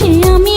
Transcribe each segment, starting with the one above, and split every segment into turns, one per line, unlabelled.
পাশে আমি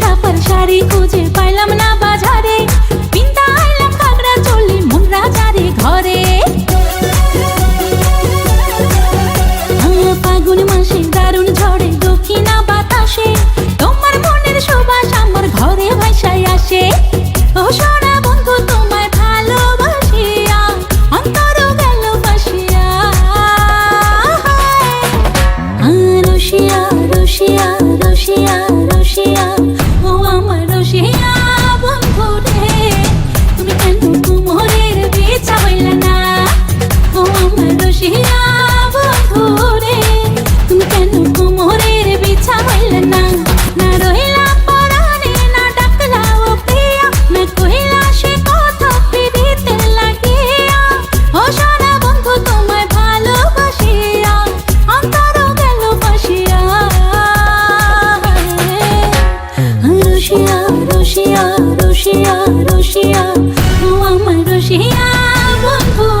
ছাপার শাড়ি খুঁজে পাইলাম না বাজারে। পিন্তা আইলাম কাকড়া চলি মন রাজারে ঘরে। ফাগুন মাসে দারুণ ঝড়ে, দক্ষিণা বাতাসে। তোমার মনের সুবাস আমার ঘরে ভাসায় আসে। ও সোনা বন্ধু, তোমায় ভালোবাসিয়া অন্তর গেল বাসিয়া রসিয়া রসিয়া রসিয়া রসিয়া রসিয়া রসিয়া আমার রসিয়া বন্ধু।